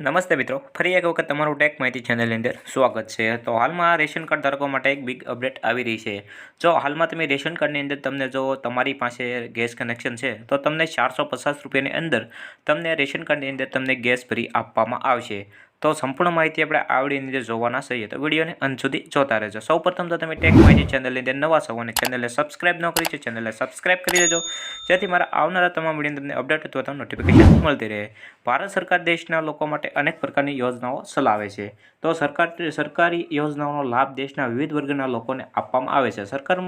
નમસ્તે મિત્રો, ફરી એક વખત તમારું ટેક માહિતી ચેનલની અંદર સ્વાગત છે. તો હાલમાં રેશન કાર્ડ ધારકો માટે એક બિગ અપડેટ આવી રહી છે. જો હાલમાં તમે રેશન કાર્ડની અંદર તમને જો તમારી પાસે ગેસ કનેક્શન છે, તો તમને ચારસો પચાસ રૂપિયાની અંદર તમને રેશન કાર્ડની અંદર તમને ગેસ ફ્રી આપવામાં આવશે. તો સંપૂર્ણ માહિતી આપણે આ જે જોવાના છીએ તો વિડીયોને અંત સુધી જોતા રહેજો. સૌપ્રથમ તો તમે ટેક માહિતી ચેનલની અંદર નવા છો અને ચેનલને સબસ્ક્રાઇબ ન કરી છે, ચેનલને સબસ્ક્રાઇબ કરી દેજો. જેથી મારા આવનારા તમામ વીડિયો તમને અપડેટ અથવા તો નોટિફિકેશન મળતી રહે. ભારત સરકાર દેશના લોકો માટે અનેક પ્રકારની યોજનાઓ ચલાવે છે. તો સરકાર, સરકારી યોજનાઓનો લાભ દેશના વિવિધ વર્ગના લોકોને આપવામાં આવે છે. સરકાર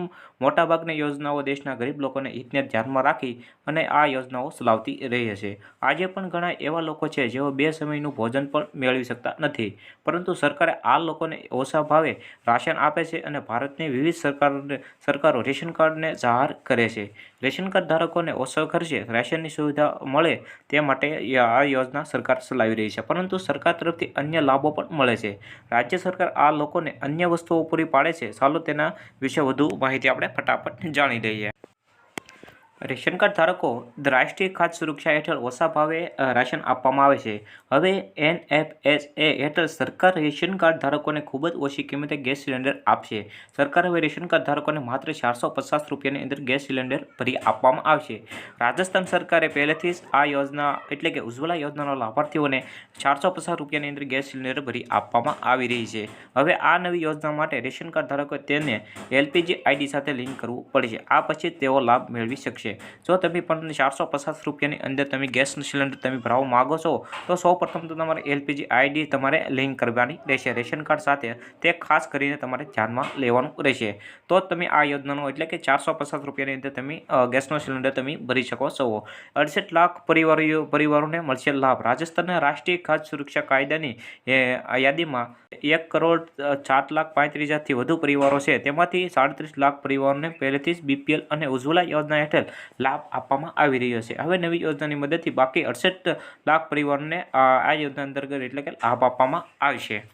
મોટાભાગની યોજનાઓ દેશના ગરીબ લોકોને હિતને ધ્યાનમાં રાખી અને આ યોજનાઓ ચલાવતી રહી છે. આજે પણ ઘણા એવા લોકો છે જેઓ બે સમયનું ભોજન પણ મેળવી શકતા નથી. પરંતુ સરકારે આ લોકોને ઓછા ભાવે રાશન આપે છે અને ભારતની વિવિધ સરકારોને, સરકારો રેશન કાર્ડને જાહેર કરે છે. રેશન કાર્ડ ધારકોને ઓછા ખર્ચે રાશનની સુવિધા મળે તે માટે આ યોજના સરકાર ચલાવી રહી છે. પરંતુ સરકાર તરફથી અન્ય લાભો પણ મળે છે. રાજ્ય સરકાર આ લોકોને અન્ય વસ્તુઓ પૂરી પાડે છે. ચાલો તેના વિશે વધુ માહિતી આપણે ફટાફટ જાણી લઈએ. રેશન કાર્ડ ધારકો રાષ્ટ્રીય ખાદ્ય સુરક્ષા હેઠળ ઓછા ભાવે રાશન આપવામાં આવે છે. હવે એનએફએસએ હેઠળ સરકાર રેશન કાર્ડ ધારકોને ખૂબ જ ઓછી કિંમતે ગેસ સિલિન્ડર આપશે. સરકાર હવે રેશન કાર્ડ ધારકોને માત્ર ચારસો પચાસ રૂપિયાની અંદર ગેસ સિલિન્ડર ભરી આપવામાં આવશે. રાજસ્થાન સરકારે પહેલેથી જ આ યોજના એટલે કે ઉજ્જવલા યોજનાના લાભાર્થીઓને ચારસો પચાસ રૂપિયાની અંદર ગેસ સિલિન્ડર ભરી આપવામાં આવી રહી છે. હવે આ નવી યોજના માટે રેશન કાર્ડ ધારકોએ તેને એલપીજી આઈડી સાથે લિંક કરવું પડશે. આ પછી તેઓ લાભ મેળવી શકશે. જો તમે પણ ચારસો પચાસ રૂપિયાની અંદર તમે ગેસ સિલિન્ડર તમે ભરાવવા માગો છો, તો સૌ તો તમારે એલપીજી આઈડી તમારે લિંક કરવાની રહેશે. રેશન કાર્ડ સાથે તે ખાસ કરીને તમારે ધ્યાનમાં લેવાનું રહેશે. તો તમે આ યોજનાનો એટલે કે ચારસો પચાસ રૂપિયાની અંદર તમે ગેસનો સિલિન્ડર તમે ભરી શકો છો. અડસઠ લાખ પરિવારો પરિવારોને મળશે લાભ. રાજસ્થાનના રાષ્ટ્રીય ખાદ્ય સુરક્ષા કાયદાની યાદીમાં એક કરોડ સાત લાખ પાંત્રીસ હજારથી વધુ પરિવારો છે. તેમાંથી સાડત્રીસ લાખ પરિવારોને પહેલેથી જ બીપીએલ અને ઉજ્જવલા યોજના હેઠળ લાભ આપવામાં આવી રહ્યો છે. હવે નવી યોજનાની મદદથી બાકી અડસઠ લાખ પરિવારોને આ યોજના અંતર્ગત એટલે કે લાભ આપવામાં આવશે.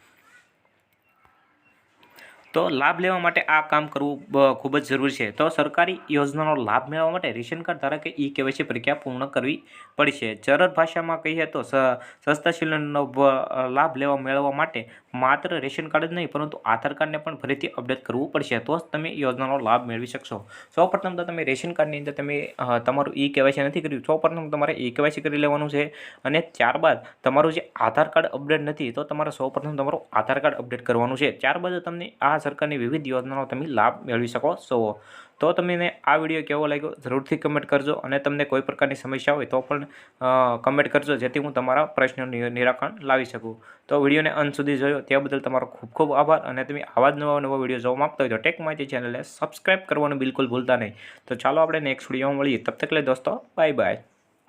તો લાભ લેવા માટે આ કામ કરવું ખૂબ જ જરૂરી છે. તો સરકારી યોજનાનો લાભ મેળવવા માટે રેશન કાર્ડ ધારકે ઈ કેવાયસી પ્રક્રિયા પૂર્ણ કરવી પડશે. સરળ ભાષામાં કહીએ તો સસ્તા સિલિન્ડરનો લાભ લેવા, મેળવવા માટે માત્ર રેશન કાર્ડ જ નહીં, પરંતુ આધાર કાર્ડને પણ ફરીથી અપડેટ કરવું પડશે. તો જ તમે યોજનાનો લાભ મેળવી શકશો. સૌપ્રથમ તો તમે રેશન કાર્ડની અંદર તમે તમારું ઈ કેવાયસી નથી કર્યું. સૌપ્રથમ તમારે ઈ કેવાયસી કરી લેવાનું છે અને ત્યારબાદ તમારું જે આધાર કાર્ડ અપડેટ નથી, તો તમારે સૌપ્રથમ તમારું આધાર કાર્ડ અપડેટ કરવાનું છે. ત્યારબાદ તમને આ સરકારની વિવિધ યોજનાનો તમે લાભ મેળવી શકો છો. તો તમને આ વીડિયો કેવો લાગ્યો જરૂરથી કમેન્ટ કરજો અને તમને કોઈ પ્રકારની સમસ્યા હોય તો પણ કમેન્ટ કરજો જેથી હું તમારા પ્રશ્નનું નિરાકરણ લાવી શકું. તો વિડીયોને અંત સુધી જોયો તે બદલ તમારો ખૂબ ખૂબ આભાર અને તમે આવા જ નવા નવા વીડિયો જોવા માગતા હોય તો ટેક માહિતી ચેનલને સબસ્ક્રાઈબ કરવાનું બિલકુલ ભૂલતા નહીં. તો ચાલો આપણે નેક્સ્ટ વિડીયોમાં મળીએ. તબ તક લે દોસ્તો બાય બાય